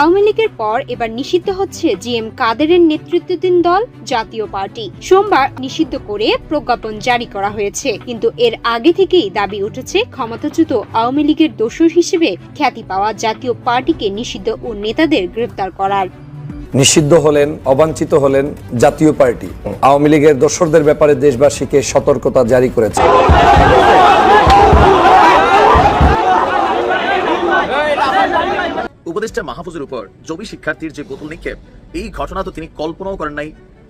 আওয়ামী লীগের পর এবার নিষিদ্ধ হচ্ছে জি এম কাদেরের নেতৃত্বাধীন দল, জাতীয় পার্টি। সোমবার নিষিদ্ধ করে প্রজ্ঞাপন জারি করা হয়েছে। কিন্তু এর আগে থেকেই দাবি উঠেছে, ক্ষমতাচ্যুত আওয়ামী লীগের দোষর হিসেবে খ্যাতি পাওয়া জাতীয় পার্টিকে নিষিদ্ধ ও নেতাদের গ্রেফতার করার। নিষিদ্ধ হলেন, অবাঞ্ছিত হলেন জাতীয় পার্টি। আওয়ামী লীগের দোসরদের ব্যাপারে দেশবাসীকে সতর্কতা জারি করেছে। উপদেষ্টা মাহফুজের উপর জবি শিক্ষার্থীর যে বোতল নিক্ষেপ এই ঘটনা তো তিনি কল্পনাও করেন নাই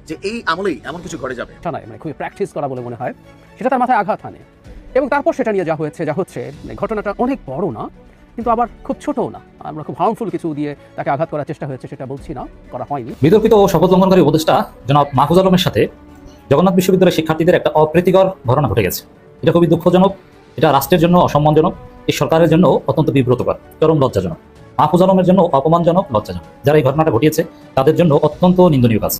যে এই আমলেই এমন কিছু ঘটে যাবে। মানে খুবই প্র্যাকটিস করা বলে মনে হয়। সেটা তার মাথায় আঘাত হানে। এবং তারপর সেটা নিয়ে যা হয়েছে যা হচ্ছে মানে ঘটনাটা অনেক বড় না কিন্তু আবার খুব ছোটও না। আমরা খুব হার্মফুল কিছু দিয়ে তাকে আঘাত করার চেষ্টা হয়েছে সেটা বলছি না করা হয়নি। বিতর্কিত ও শপথ লঙ্ঘনকারী উপদেষ্টা জনাব মাহফুজ আলমের সাথে জগন্নাথ বিশ্ববিদ্যালয়ের শিক্ষার্থীদের একটা অপ্রীতিকর ঘটনা ঘটে গেছে। এটা খুবই দুঃখজনক এটা রাষ্ট্রের জন্য অসম্মানজনক এই সরকারের জন্য অত্যন্ত বিব্রতকর চরম লজ্জাজনক। মাহফুজ জন্য অপমানজনক লজ্জাজনক। যারা এই ঘটনাটা ঘটিয়েছে তাদের জন্য অত্যন্ত নিন্দনীয় কাজ।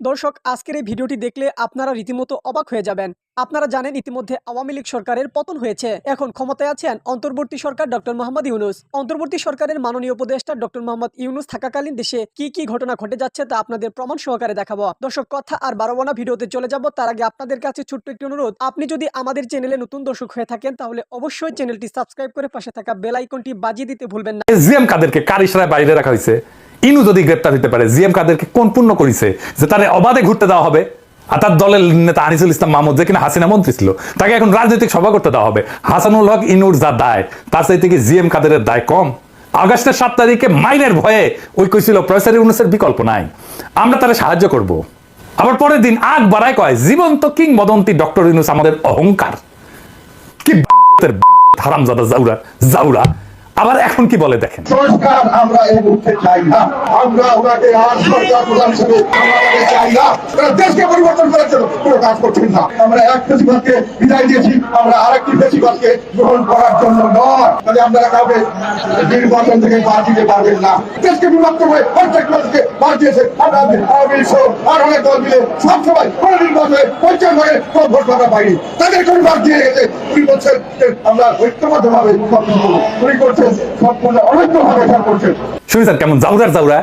দর্শক, আজকের এই ভিডিওটি দেখলে আপনারা রীতিমতো অবাক হয়ে যাবেন। আপনারা জানেন ইতিমধ্যে আওয়ামী লীগ সরকারের পতন হয়েছে। এখন ক্ষমতায় আছেন অন্তর্বর্তী সরকার ডক্টর মোহাম্মদ ইউনুস। অন্তর্বর্তী সরকারের মাননীয় উপদেষ্টা ডক্টর মোহাম্মদ ইউনুস থাকাকালীন দেশে কি কি ঘটনা ঘটে যাচ্ছে তা আপনাদের প্রমাণ সহকারে দেখাবো। দর্শক, কথা আর বারো না, ভিডিওতে চলে যাব। তার আগে আপনাদের কাছে ছোট্ট একটি অনুরোধ। আপনি যদি আমাদের চ্যানেলে নতুন দর্শক হয়ে থাকেন, তাহলে অবশ্যই চ্যানেলটি সাবস্ক্রাইব করে পাশে থাকা বেল আইকনটি বাজিয়ে দিতে ভুলবেন না। কাদেরকে কার বাইরে রাখা হয়েছে? ইনু যদি গ্রেপ্তার হতে পারে, জিএম কাদেরকে কোন পূর্ণ করেছে? যে তারে অবাধে ঘুরতে দেওয়া হবে। আর তার দলের নেতা আনিসুল ইসলাম মাহমুদ, যে কিনা হাসিনা মন্ত্রী ছিল, তাকে এখন রাজনৈতিক সভা করতে দেওয়া হবে। হাসানুল হক ইনুর যা দায়, তার চাইতে কি জিএম কাদেরের দায় কম? আগস্টের সাত তারিখে মাইনের ভয়ে ওই কইছিল প্রফেসর ইউনুসের বিকল্প নাই। আমরা তারা সাহায্য করব। আবার পরের দিন আগ বাড়ায় কয়, জীবন্ত কিংবদন্তি ডক্টর ইউনুস আমাদের অহংকার। কি হারামজাদা জাউরা জাউরা। আবার এখন কি বলে দেখেন? আমরা মুহূর্তে চাই না। দেশকে বাদ দিয়েছে। আর সবসময় পঞ্চায়েত বাদ দিয়ে উনি বলছেন আমরা ঐক্যবদ্ধ ভাবে করছেন শুনেছেন কেমন জাউরার জাউরা?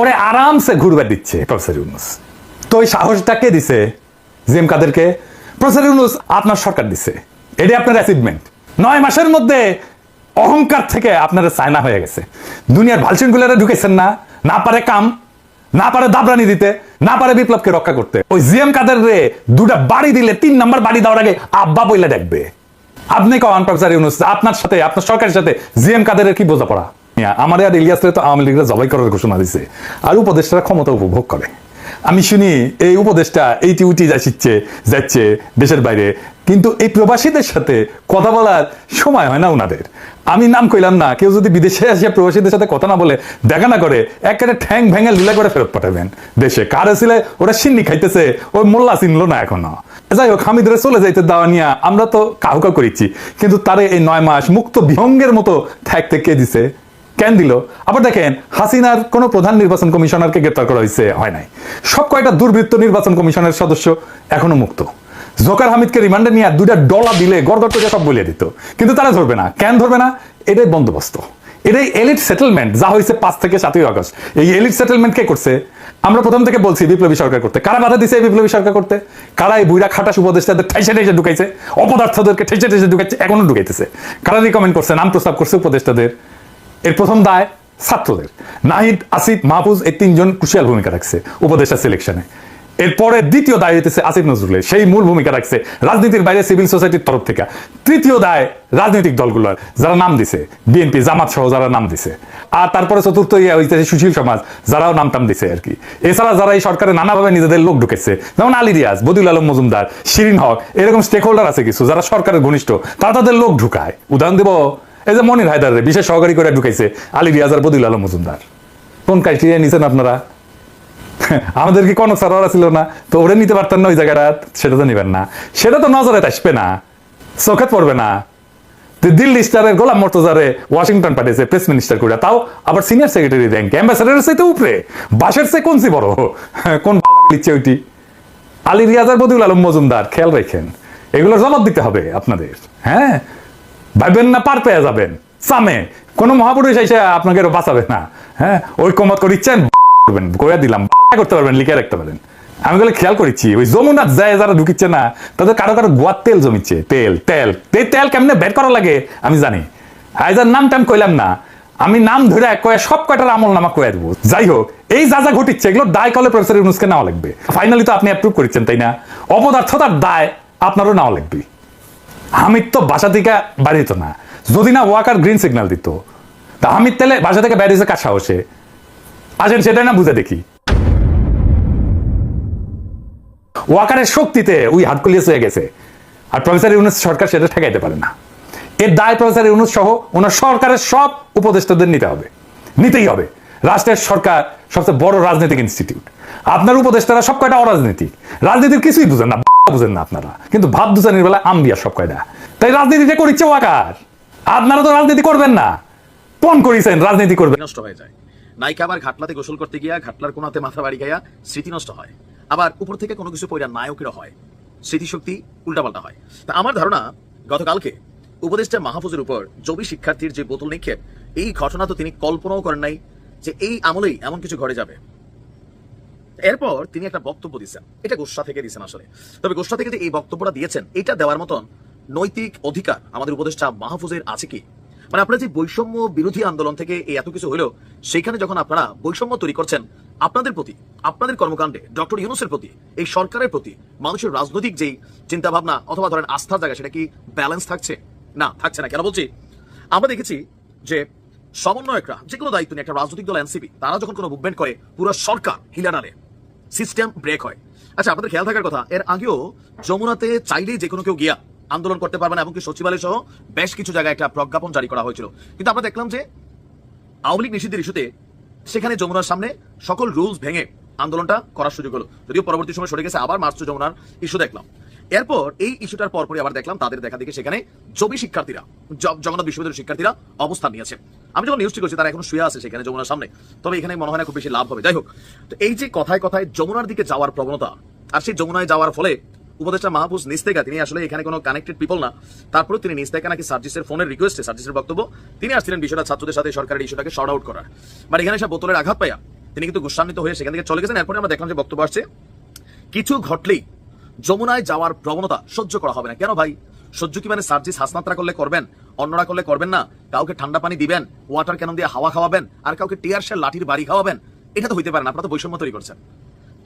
ওরে আরামসে ঘুরবে দিচ্ছে প্রফেসর ইউনুস। তো ওই সাহসটা কে দিছে? জিএম কাদেরকে? প্রফেসর ইউনুস, আপনার সরকার দিছে। আপনার অ্যাচিভমেন্ট নয় মাসের মধ্যে অহংকার থেকে আপনার চায়না হয়ে গেছে। দুনিয়ার ভালসিন গুলারে ঢুকেছেন না না পারে কাম, না পারে দাবরানি দিতে, না পারে বিপ্লবকে রক্ষা করতে। ওই জিএম কাদের রে দুটা বাড়ি দিলে, তিন নাম্বার বাড়ি দেওয়ার আগে আব্বা বইলে দেখবে। আপনি কন প্রফেসর ইউনুস, আপনার সাথে, আপনার সরকারের সাথে জিএম কাদের কি বোঝাপড়া? আমার আর ইলিয়াসরে তো আওয়ামী লীগরা জবাই করার ঘোষণা দিছে। আর উপদেষ্টারা ক্ষমতা উপভোগ করে। আমি শুনি এই উপদেষ্টা এইটি উটি যাচ্ছে যাচ্ছে দেশের বাইরে। কিন্তু এই প্রবাসীদের সাথে কথা বলার সময় হয় না ওনাদের আমি নাম কইলাম না, কেউ যদি বিদেশে আসে প্রবাসীদের সাথে কথা না বলে, দেখা না করে, একেবারে ঠ্যাং ভেঙে লীলা করে ফেরত পাঠাবেন। দেশে কার ছিলে ওরা সিন্নি খাইতেছে, ওই মোল্লা চিনলো না এখনও। যাই হোক, হামিদরে চলে যাইতে দেওয়া নিয়ে আমরা তো কাহু কাউ করেছি কিন্তু তারে এই নয় মাস মুক্ত বিহঙ্গের মতো থাকতে কে দিছে। কেন দিল? আবার দেখেন, হাসিনার কোন প্রধান নির্বাচন কমিশনারকে গ্রেপ্তার করা হয়েছে, হয় নাই। সব কয়টা দুর্বৃত্ত নির্বাচন কমিশনের সদস্য এখনও মুক্ত। জোকার হামিদকে রিমান্ডে নিয়ে দুইটা ডলা দিলে গড়গড় সব বলিয়ে দিত। কিন্তু তারা ধরবে না। কেন ধরবে না? এটাই বন্দোবস্ত। এটাই এলিট সেটেলমেন্ট যা হয়েছে পাঁচ থেকে সাতই আগস্ট। এই এলিট সেটেলমেন্ট কে করছে? আমরা প্রথম থেকে বলছি বিপ্লবী সরকার করতে। কারা বাধা দিছে বিপ্লবী সরকার করতে? কারা এই বুইরা খাটাস উপদেষ্টাদের ঠাইসে ঠাইসে ঢুকাইছে? অপদার্থদেরকে ঠেসে ঠেসে ঢুকাইছে, এখনও ঢুকাইতেছে। কারা রিকমেন্ড করছে, নাম প্রস্তাব করছে উপদেষ্টাদের? এর প্রথম দায় ছাত্রদের। নাহিদ, আসিফ, মাহফুজ, এই তিনজন ক্রুশিয়াল ভূমিকা রাখছে উপদেষ্টা সিলেকশনে এরপরে দ্বিতীয় দায় হইতেছে আসিফ নজরুলের, সেই মূল ভূমিকা রাখছে রাজনীতির বাইরে সিভিল সোসাইটির তরফ থেকে। তৃতীয় দায় রাজনৈতিক দলগুলোর, যারা নাম দিছে বিএনপি জামাত সহ যারা নাম দিছে। আর তারপরে চতুর্থ ইয়ে হইতেছে সুশীল সমাজ, যারাও নাম টাম দিছে আর কি। এছাড়া যারা এই সরকারে নানাভাবে নিজেদের লোক ঢুকেছে, যেমন আলী রিয়াজ, বদিউল আলম মজুমদার, শিরিন হক, এরকম স্টেক হোল্ডার আছে কিছু যারা সরকারের ঘনিষ্ঠ, তারা তাদের লোক ঢুকায়। উদাহরণ দেব এই যে মনির হায়দারে বিশেষ সহকারী করে ঢুকাইছে, আলী রিয়াজ আর বদিউল আলম মজুমদার। কোন ক্রাইটেরিয়া নিছেন আপনারা? আমাদের কি কোনো সারোয়ারা ছিল না, তো ওরে নিতে পারতেন না ওই জায়গাটা, সেটা তো নিবেন না। সেটা তো নজরে আসবে না, চোখে পড়বে না। দিল্লি স্টারের গোলাম মর্তজারে ওয়াশিংটন পাঠিয়েছে প্রেস মিনিস্টার করে, তাও আবার সিনিয়র সেক্রেটারি র্যাঙ্ক অ্যাম্বাসাডারের সাথে উপরে বাসের সে কোন বড়? কোন লিখছে ওইটি? আলী রিয়াজার বদিউল আলম মজুমদার, খেয়াল রাখেন, এগুলোর জবাব দিতে হবে আপনাদের হ্যাঁ? ভাববেন না, পার পেয়ে যাবেন। সামে, কোনো মহাপুরুষ এসে আপনাকে বাঁচাবে না। হ্যাঁ ওই কমত করিচ্ছেন, করবেন করে দিলাম, করতে পারবেন, লিখে রাখতে পারেন আমি বলে খেয়াল করেছি, ওই যমুনার যায় যারা ঢুকিচ্ছে না, তাদের কারও কারও গোয়ার তেল জমিচ্ছে, তেল তেল। এই তেল কেমনে বের করা লাগে, আমি জানি। আইজার নাম টাম কইলাম না, আমি নাম ধরে কয়ে সব কয়টার আমল নামা কয়ে দেবো। যাই হোক, এই যা যা ঘটিচ্ছে, এগুলো দায় কলে প্রফেসর ইউনুসকে নেওয়া লাগবে। ফাইনালি তো আপনি অ্যাপ্রুভ করেছেন, তাই না? অপদার্থতার দায় আপনারও নেওয়া লাগবে। হামিদ তো বাসা থেকে বাড়িত না। যদি না ওয়াকার গ্রিন সিগন্যাল দিত। তা হামিদ তাহলে বাসা থেকে বেরিয়েছে কার সাহসে? আসেন, সেটাই না বুঝে দেখি। ওয়াকারের শক্তিতে ওই হাতকলিয়ে হয়ে গেছে। আর প্রফেসর ইউনুস সরকার সেটা ঠেকাইতে পারে না। এর দায় প্রফেসর ইউনুস সহ ওনার সরকারের সব উপদেষ্টাদের নিতে হবে। নিতেই হবে। রাষ্ট্রের সরকার সবচেয়ে বড় রাজনৈতিক ইনস্টিটিউট আপনার উপদেষ্টারা সব কয়টা অরাজনীতি রাজনীতির কিছুই বুঝেন না। বুঝেন না আপনারা। কিন্তু ভাব দুচানির বেলা আম্বিয়া সব কয়টা। তাই রাজনীতিতে করিচ্ছে ওয়াকার আপনারা তো রাজনীতি করবেন না। পণ করিছেন, রাজনীতি করবেন। নষ্ট হয়ে যায়। নায়িকা আবার ঘাটলাতে গোসল করতে গিয়া ঘাটলার কোনাতে মাথা বাড়ি গাইয়া স্মৃতি নষ্ট হয়। আবার উপর থেকে কোনো কিছু পয়রা নায়কেরও হয়। স্মৃতিশক্তি উল্টাপাল্টা হয়। তা আমার ধারণা, গতকালকে উপদেষ্টা মাহফুজের উপর জবি শিক্ষার্থীর যে বোতল নিক্ষেপ, এই ঘটনা তো তিনি কল্পনাও করেন নাই যে এই আমলেই এমন কিছু ঘটে যাবে। এরপর তিনি একটা বক্তব্য দিয়েছেন এটা গোসা থেকে দিয়েছেন আসলে। তবে গোসা থেকে যে এই বক্তব্যটা দিয়েছেন, এটা দেওয়ার মতন নৈতিক অধিকার আমাদের উপদেষ্টা মাহফুজের আছে কি? মানে আপনারা যে বৈষম্য বিরোধী আন্দোলন থেকে এই এত কিছু হলো সেখানে যখন আপনারা বৈষম্য তৈরি করছেন, আপনাদের প্রতি, আপনাদের কর্মকাণ্ডে, ডক্টর ইউনুসের প্রতি, এই সরকারের প্রতি, মানুষের রাজনৈতিক যেই চিন্তা ভাবনা অথবা ধরেন আস্থার জায়গা, সেটা কি ব্যালেন্স থাকছে? না থাকছে না। কেন বলছি? আমরা দেখেছি যে সমন্বয়করা যে কোনো দায়িত্ব নিয়ে একটা রাজনৈতিক দল, এনসিপি, তারা যখন কোনো মুভমেন্ট করে, পুরো সরকার হিলা নাড়ে সিস্টেম ব্রেক হয়। আচ্ছা আপনাদের খেয়াল থাকার কথা, এর আগেও যমুনাতে চাইলেই যে কোনো কেউ গিয়া আন্দোলন করতে পারবে না, এমনকি সচিবালয় সহ বেশ কিছু জায়গায় একটা প্রজ্ঞাপন জারি করা হয়েছিল। কিন্তু আমরা দেখলাম যে আওয়ামী লীগ নিষিদ্ধের ইস্যুতে সেখানে যমুনার সামনে সকল রুলস ভেঙে আন্দোলনটা করার সুযোগ হলো। যদিও পরবর্তী সময় সরে গেছে, আবার মার্চ যমুনার ইস্যু দেখলাম। এরপর এই ইস্যুটার পরপরই আবার দেখলাম তাদের দেখা দেখে সেখানে জবি শিক্ষার্থীরা জগন্নাথ বিশ্ববিদ্যালয়ের শিক্ষার্থীরা অবস্থান নিয়েছে। আমি যখন নিউজটি করছি তারা এখন শুয়ে আছে সেখানে যমুনার সামনে। তবে এখানে মনে হয় না খুব বেশি লাভ হবে। যাই হোক তো এই যে কথায় কথায় যমুনার দিকে যাওয়ার প্রবণতা, আর সেই যমুনায় যাওয়ার ফলে উপদেষ্টা মাহফুজ নিস্তেকা, তিনি আসলে এখানে কোনো কানেক্টেড পিপল না তারপরে তিনি নিস্তেকা নাকি সার্জিসের ফোনের রিকোয়েস্টে সার্জিসের বক্তব্য, তিনি আসছিলেন বিষয়টা ছাত্রদের সাথে সরকারের ইস্যুটাকে শর্ট আউট করার। বাট এখানে সব বোতলের আঘাত পাইয়া তিনি কিন্তু গুসান্বিত হয়ে সেখান থেকে চলে গেছেন। এরপরে আমরা দেখলাম যে বক্তব্য আসছে, কিছু ঘটলেই যমুনায় যাওয়ার প্রবণতা সহ্য করা হবে না। কেন ভাই? সহ্য কি মানে সার্জিস হাসনাতরা করলে করবেন অন্যরা করলে করবেন না? কাউকে ঠান্ডা পানি দিবেন ওয়াটার ক্যানন দিয়ে হাওয়া খাওয়াবেন, আর কাউকে টিয়ার শেল লাঠির বাড়ি খাওয়াবেন, এটা তো হইতে পারে না, আপনারা তো বৈষম্য তৈরি করছেন।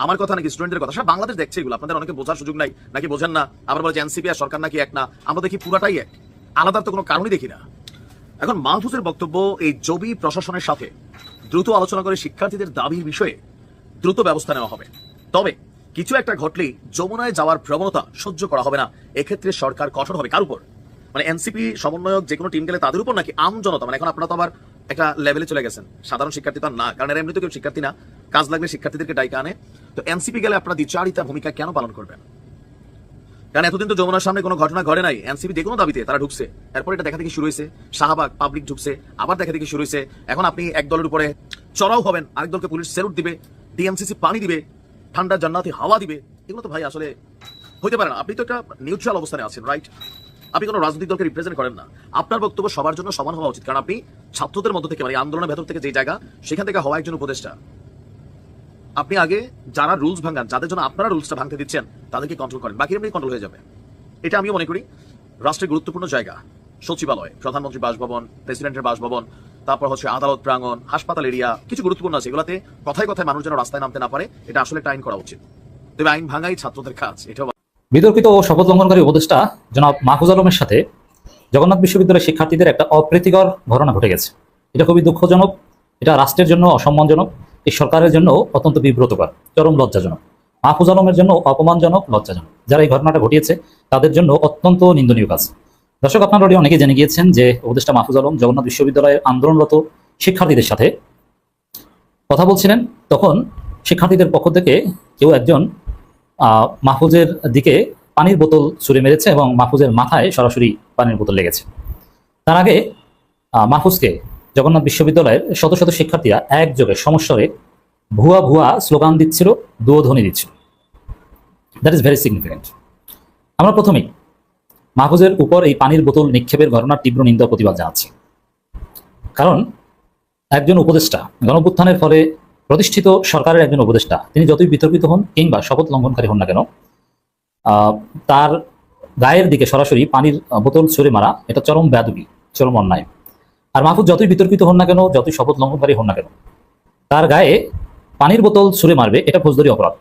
আমার কথা নাকি স্টুডেন্টের কথা? সারা বাংলাদেশ দেখছে এগুলো, আপনাদের অনেকে বোঝার সুযোগ নাই, নাকি বোঝেন না? আবার বলে যে এনসিপি আর সরকার নাকি এক না, আমরা দেখি পুরাটাই এক। আলাদার তো কোনো কারণই দেখি না। এখন মাহফুজের বক্তব্য এই জবি প্রশাসনের সাথে। দ্রুত আলোচনা করে শিক্ষার্থীদের দাবির বিষয়ে দ্রুত ব্যবস্থা নেওয়া হবে। তবে কিছু একটা ঘটলেই যমুনায় যাওয়ার প্রবণতা সহ্য করা হবে না। এক্ষেত্রে সরকার কঠোর হবে। কার উপর? মানে এনসিপি সমন্বয়ক যে কোনো টিম গেলে তাদের উপর নাকি আম জনতা? মানে এখন আপনারা তো আবার একটা লেভেলে চলে গেছেন। সাধারণ শিক্ষার্থী তো না। কারণ এরা এমনিতে কেউ শিক্ষার্থী না। কাজ লাগলে শিক্ষার্থীদেরকে ডাইকা আনে। তো এনসিপি গেলে আপনারা দ্বিচারিতা ভূমিকা কেন পালন করবেন? কারণ এতদিন তো যমুনার সামনে কোনো ঘটনা ঘটে নাই। এনসিপি যে কোনো দাবিতে তারা ঢুকছে। এরপর এটা দেখা দেখি শুরু হয়েছে। শাহবাগ পাবলিক ঢুকছে। আবার দেখা দেখি শুরু হয়েছে। এখন আপনি এক দলের উপরে চড়াও হবেন। আরেক দলকে পুলিশ সেলুট দিবে। ডিএমসিসি পানি দিবে। ঠান্ডা, জান্নাতি হাওয়া দিবে, এগুলো তো ভাই আসলে হইতে পারে না। আপনি তো একটা নিউট্রাল অবস্থানে আছেন রাইট আপনি কোনো রাজনৈতিক দলকে রিপ্রেজেন্ট করেন না। আপনার বক্তব্য সবার জন্য সমান হওয়া উচিত, কারণ আপনি ছাত্রদের মধ্য থেকে মানে আন্দোলনের ভেতর থেকে যে জায়গা, সেখান থেকে হওয়া একজন উপদেষ্টা। আপনি আগে যারা রুলস ভাঙান, যাদের জন্য আপনারা রুলসটা ভাঙতে দিচ্ছেন, তাদেরকে কন্ট্রোল করেন বাকি এমনি কন্ট্রোল হয়ে যাবে। এটা আমিও মনে করি, রাষ্ট্রের গুরুত্বপূর্ণ জায়গা, সচিবালয় প্রধানমন্ত্রী বাসভবন প্রেসিডেন্টের বাসভবন তারপর হচ্ছে আদালত, প্রাঙ্গণ, হাসপাতাল এরিয়া, কিছু গুরুত্বপূর্ণ আছে। এগুলোতে কথায় কথায় মানুষ যেন রাস্তায় নামতে না পারে, এটা আসলে আইন করা উচিত। তবে আইন ভাঙাই ছাত্রদের কাজ, এটাও বিতর্কিত ও শপথ লঙ্ঘনকারী উপদেষ্টা জনাব মাহফুজ আলমের সাথে জগন্নাথ বিশ্ববিদ্যালয়ের শিক্ষার্থীদের একটা অপ্রীতিকর ঘটনা ঘটে গেছে। এটা খুবই দুঃখজনক, এটা রাষ্ট্রের জন্য অসম্মানজনক, এই সরকারের জন্য অত্যন্ত বিব্রতকর, চরম লজ্জাজনক। মাহফুজ আলমের জন্য অপমানজনক, লজ্জাজনক। যারা এই ঘটনাটা ঘটিয়েছে, তাদের জন্য অত্যন্ত নিন্দনীয় কাজ। দর্শক, আপনারা already অনেকে জেনে গিয়েছেন যে উপদেষ্টা মাহফুজ আলম জগন্নাথ বিশ্ববিদ্যালয়ের আন্দোলনরত শিক্ষার্থীদের সাথে কথা বলছিলেন। তখন শিক্ষার্থীদের পক্ষ থেকে কেউ একজন মাহফুজের দিকে পানির বোতল ছুঁড়ে মেরেছে এবং মাহফুজের মাথায় সরাসরি পানির বোতল লেগেছে। তার আগে মাহফুজকে জগন্নাথ বিশ্ববিদ্যালয়ের শত শত শিক্ষার্থীরা একযোগে সমস্বরে ভুয়া ভুয়া স্লোগান দিচ্ছিল দুধ্বনি দিচ্ছিল। দ্যাট ইজ ভেরি সিগনিফিকেন্ট আমরা প্রথমেই মাহফুজের উপর এই পানির বোতল নিক্ষেপের ঘটনার তীব্র নিন্দা প্রতিবাদ জানাচ্ছে। কারণ একজন উপদেষ্টা গণপুত্থানের ফলে প্রতিষ্ঠিত সরকারের একজন উপদেষ্টা, তিনি যতই বিতর্কিত হন কিংবা শপথ লঙ্ঘনকারী হন না কেন তার গায়ের দিকে সরাসরি পানির বোতল ছুঁড়ে মারা, এটা চরম ব্যাদবি চরম অন্যায়। আর মাহফুজ যতই বিতর্কিত হন না কেন, যতই শপথ লঙ্ঘনকারী হন না কেন, তার গায়ে পানির বোতল ছুঁড়ে মারবে এটা ফৌজদারি অপরাধ।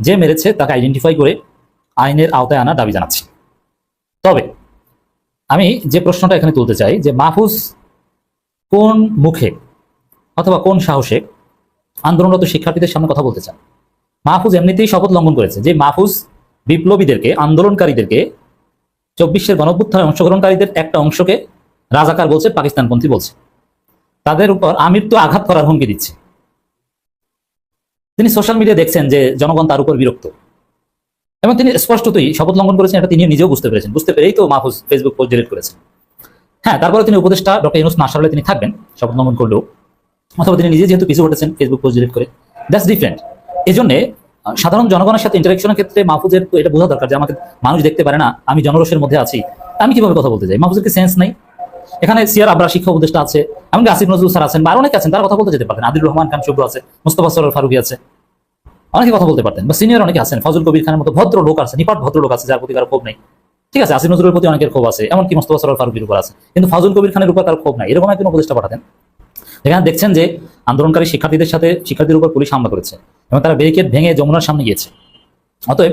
যে মেরেছে তাকে আইডেন্টিফাই করে আইনের আওতায় আনা দাবি জানাচ্ছি। তবে আমি যে প্রশ্নটা এখানে তুলতে চাই যে মাহফুজ কোন মুখে অথবা কোন সাহসে আন্দোলনরত শিক্ষার্থীদের সামনে কথা বলতে চান? মাহফুজ এমনিতেই শপথ লঙ্ঘন করেছে যে মাহফুজ বিপ্লবীদেরকে, আন্দোলনকারীদেরকে চব্বিশের গণপুত্থায় অংশগ্রহণকারীদের একটা অংশকে রাজাকার বলছে, পাকিস্তানপন্থী বলছে। তাদের উপর আমৃত্যু আঘাত করার হুমকি দিচ্ছে। তিনি সোশ্যাল মিডিয়া দেখছেন যে জনগণ তার উপর বিরক্ত। এবং তিনি স্পষ্টতই শপথ লঙ্ঘন করেছেন, এটা তিনি নিজেও বুঝতে পেরেছেন। বুঝতে পেরেই তো মাহফুজ ফেসবুক পোস্ট ডিলিট করেছেন। হ্যাঁ তারপরে তিনি উপদেষ্টা ডক্টর ইউনুস না সারলে তিনি থাকবেন, শপথ লঙ্ঘন করলেও। অথবা তিনি নিজে যেহেতু পিছু উঠেছেন ফেসবুক পোস্ট ডিলিট করে। দ্যাটস ডিফারেন্ট এই জন্যে সাধারণ জনগণের সাথে ইন্টারাকশনের ক্ষেত্রে মাহফুজের তো এটা বোঝা দরকার যে আমাকে মানুষ দেখতে পারে না, আমি জনরসের মধ্যে আছি। আমি কীভাবে কথা বলতে চাই মাহফুজের সেন্স নাই? এখানে সিয়ার আবরা শিক্ষা উপদেষ্টা আছে, এমনকি আসিফ নজরুল স্যার আছেন বা অনেকে আছেন, তারা কথা বলতে যেতে পারেন আদিল রহমান খান শুভ্র আছে, মুস্তফা সরর ফারুকি আছে। অনেকে কথা বলতে পারতেন, বা সিনিয়র অনেকে আছেন, ফজল কবির খানের মতো ভদ্র লোক আছে, নিপাট ভদ্র লোক আছে, যার প্রতি কারও ক্ষোভ নেই। ঠিক আছে, আসিফ নজরুলের প্রতি অনেকের ক্ষোভ আছে, এমনকি মোস্তফা সরর ফারুকির উপর আছে। কিন্তু ফজল কবির খানের উপর তার ক্ষোভ নাই। এরকম একজন উপদেষ্টা পাঠাতেন। এখানে দেখছেন যে আন্দোলনকারী শিক্ষার্থীদের সাথে শিক্ষার্থীদের উপর পুলিশ হামলা করেছে, এবং তারা ব্যারিকেড ভেঙে যমুনার সামনে গিয়েছে। অতএব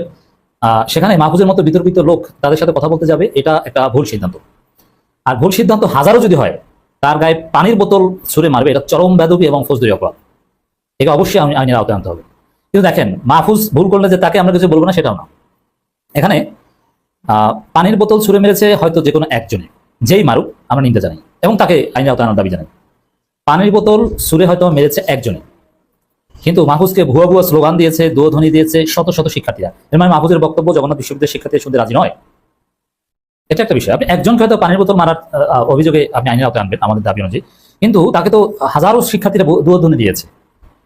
সেখানে মাহফুজের মতো বিতর্কিত লোক তাদের সাথে কথা বলতে যাবে, এটা একটা ভুল সিদ্ধান্ত। আর ভুল সিদ্ধান্ত হাজারও যদি হয়, তার গায়ে পানির বোতল ছুঁড়ে মারবে, এটা চরম বেদবি এবং ফৌজদারি অপরাধ। একে অবশ্যই আইন- আইনের আওতায় আনতে হবে। কিন্তু দেখেন, মাহফুজ ভুল করলে যে তাকে আমরা কিছু বলব না, সেটাও না। এখানে পানির বোতল ছুঁড়ে মেরেছে হয়তো যে কোনো একজনে। যেই মারুক, আমরা নিন্দা জানাই। এবং তাকে আইনের আওতায় আনার দাবি জানাই। পানির বোতল ছুঁড়ে হয়তো মেরেছে একজনে। কিন্তু মাহফুজকে ভুয়া ভুয়া স্লোগান দিয়েছে দোধ্বনি দিয়েছে শত শত শিক্ষার্থীরা। এর মানে মাহফুজের বক্তব্য জগন্নাথ বিশ্ববিদ্যালয়ের শিক্ষার্থী শুনতে রাজি নয়। এটা একটা বিষয়। আপনি একজনকে হয়তো পানির বোতল মারার অভিযোগে আপনি আইনের আওতায় আনবেন আমাদের দাবি অনুযায়ী। কিন্তু তাকে তো হাজারো শিক্ষার্থীরা দোধ্বনি দিয়েছে।